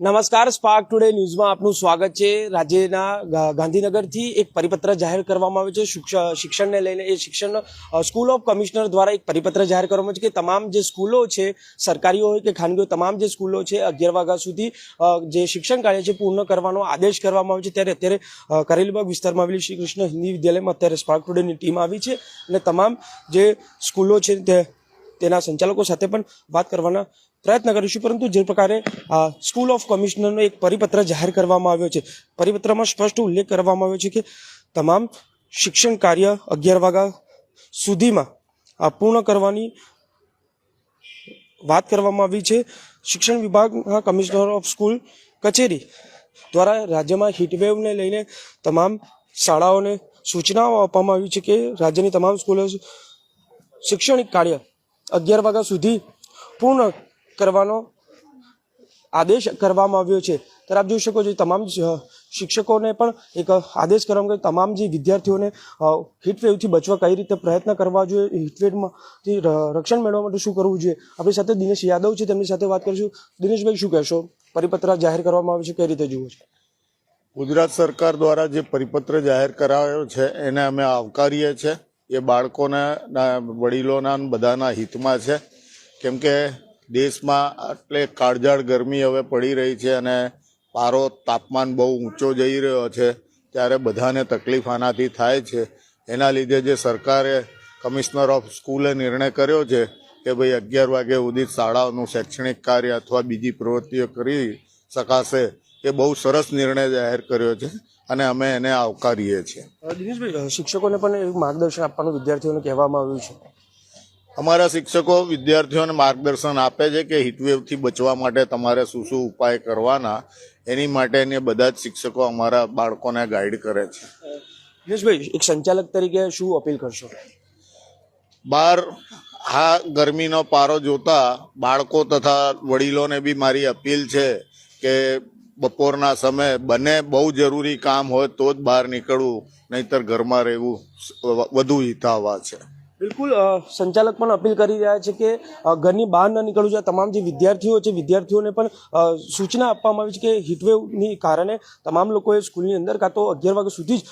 નમસ્કાર spark today ન્યૂઝમાં આપનું સ્વાગત છે. રાજ્યના ગાંધીનગરથી એક પરિપત્ર જાહેર કરવામાં આવ્યો છે. શિક્ષ- શિક્ષણને લઈને એ શિક્ષણ સ્કૂલ ઓફ કમિશનર દ્વારા એક પરિપત્ર જાહેર કરવામાં આવ્યો છે કે તમામ જે સ્કૂલો છે સરકારી હોય કે ખાનગીઓ, તમામ જે સ્કૂલો છે, અગિયાર વાગ્યા સુધી જે શિક્ષણ કાર્ય છે પૂર્ણ કરવાનો આદેશ કરવામાં આવ્યો છે. ત્યારે અત્યારે કરેલીબાગ વિસ્તારમાં આવેલી શ્રી કૃષ્ણ હિન્દી વિદ્યાલયમાં અત્યારે સ્પાર્ક ટુડેની ટીમ આવી છે અને તમામ જે સ્કૂલો છે તે તેના સંચાલકો સાથે પણ વાત કરવાના પ્રયત્ન કરીશું. પરંતુ જે પ્રકારે સ્કૂલ ઓફ કમિશનરનો એક પરિપત્ર જાહેર કરવામાં આવ્યો છે. પરિપત્રમાં સ્પષ્ટ ઉલ્લેખ કરવામાં આવ્યો છે કે તમામ શિક્ષણ કાર્ય અગિયાર વાગ્યા સુધીમાં પૂર્ણ કરવાની વાત કરવામાં આવી છે. શિક્ષણ વિભાગના કમિશનર ઓફ સ્કૂલ કચેરી દ્વારા રાજ્યમાં હીટવેવને લઈને તમામ શાળાઓને સૂચનાઓ આપવામાં આવી છે કે રાજ્યની તમામ સ્કૂલો શૈક્ષણિક કાર્ય અગિયાર વાગ્યા સુધી પૂર્ણ કરવાનો આદેશ કરવામાં આવ્યો છે. ત્યારે આપ જોઈ શકો છો, તમામ શિક્ષકોને પણ એક આદેશ કરવામાં તમામ જે વિદ્યાર્થીઓને હીટવેવથી બચવા કઈ રીતે પ્રયત્ન કરવા જોઈએ હીટવેવમાંથી રક્ષણ મેળવવા માટે શું કરવું જોઈએ? આપણી સાથે દિનેશ યાદવ છે, તેમની સાથે વાત કરીશું. દિનેશભાઈ, શું કહેશો? પરિપત્ર જાહેર કરવામાં આવ્યો છે, કઈ રીતે જુઓ છો? ગુજરાત સરકાર દ્વારા જે પરિપત્ર જાહેર કરાયો છે, એને અમે આવકારીએ છીએ. એ બાળકોના વડીલોના બધાના હિતમાં છે. કેમ કે દેશમાં આટલે કાળઝાળ ગરમી હવે પડી રહી છે અને પારો, તાપમાન બહુ ઊંચો જઈ રહ્યો છે, ત્યારે બધાને તકલીફ આનાથી થાય છે. એના લીધે જે સરકારે કમિશનર ઓફ સ્કૂલે નિર્ણય કર્યો છે કે ભાઈ અગિયાર વાગ્યા સુધી શાળાઓનું શૈક્ષણિક કાર્ય અથવા બીજી પ્રવૃત્તિઓ કરી શકાશે. એ બહુ સરસ નિર્ણય જાહેર કર્યો છે અને અમે એને આવકારીએ છીએ. દિનેશભાઈ શિક્ષકોને પણ માર્ગદર્શન આપવાનું વિદ્યાર્થીઓને કહેવામાં આવ્યું છે? અમારા શિક્ષકો વિદ્યાર્થીઓને માર્ગદર્શન આપે છે કે હીટવેવથી બચવા માટે તમારે શું શું ઉપાય કરવાના એની માટેને બધા જ શિક્ષકો અમારા બાળકોને ગાઈડ કરે છે. દિનેશભાઈ એક સંચાલક તરીકે શું અપીલ કરશો? બાર આ ગરમીનો પારો જોતા બાળકો તથા વડીલોને બી મારી અપીલ છે કે બપોરના સમયે બને બહુ જરૂરી કામ હોય તો જ બહાર નીકળવું, નહીતર ઘરમાં રહેવું વધુ હિતાવહ છે. બિલકુલ સંચાલક પણ અપીલ કરી રહ્યા છે કે ઘરની બહાર ન નીકળવું જોઈએ. તમામ જે વિદ્યાર્થીઓ છે, વિદ્યાર્થીઓને પણ સૂચના આપવામાં આવી છે કે હીટવેવની કારણે તમામ લોકોએ સ્કૂલની અંદર કાં તો અગિયાર વાગ્યા સુધી જ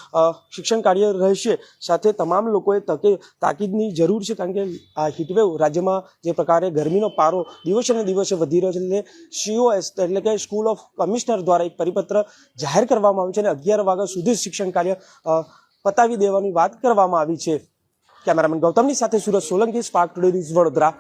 શિક્ષણ કાર્ય રહેશે. સાથે તમામ લોકોએ તકે, તાકીદની જરૂર છે, કારણ કે આ હીટવેવ રાજ્યમાં જે પ્રકારે ગરમીનો પારો દિવસે ને દિવસે વધી રહ્યો છે, એટલે સીઓએસ એટલે કે સ્કૂલ ઓફ કમિશનર દ્વારા એક પરિપત્ર જાહેર કરવામાં આવ્યું છે અને અગિયાર વાગ્યા સુધી જ શિક્ષણ કાર્ય પતાવી દેવાની વાત કરવામાં આવી છે. કેમેરામેન ગૌતમની સાથે સુરત સોલંકી સ્પાર્ક ટુડે વડોદરા